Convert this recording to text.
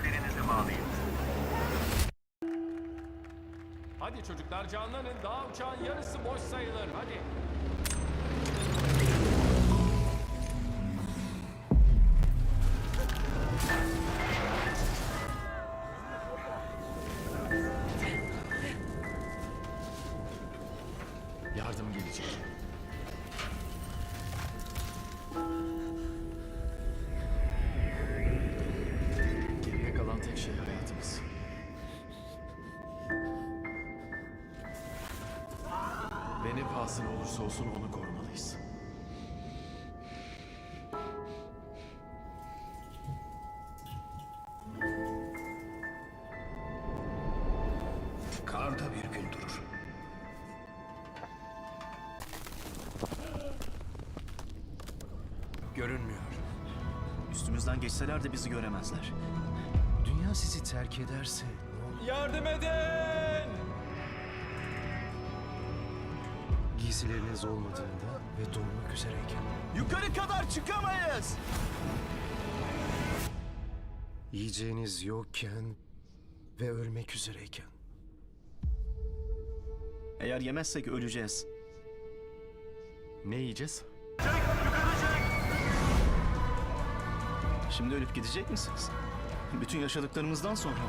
Sinyallerinizi bağlayın. Hadi çocuklar canlanın. Daha uçağın yarısı boş sayılır. Hadi. Yardım gelecek. Tek şey hayatımız. Ve ne pahasına olursa olsun onu korumalıyız. Kar da bir gün durur. Görünmüyor. Üstümüzden geçseler de bizi göremezler. Dünya sizi terk ederse ne olur? Yardım edin! Giysileriniz olmadığında ve donmak üzereyken. Yukarı kadar çıkamayız. Yiyeceğiniz yokken ve ölmek üzereyken. Eğer yemezsek öleceğiz. Ne yiyeceğiz? Şimdi ölüp gidecek misiniz? Bütün yaşadıklarımızdan sonra mı?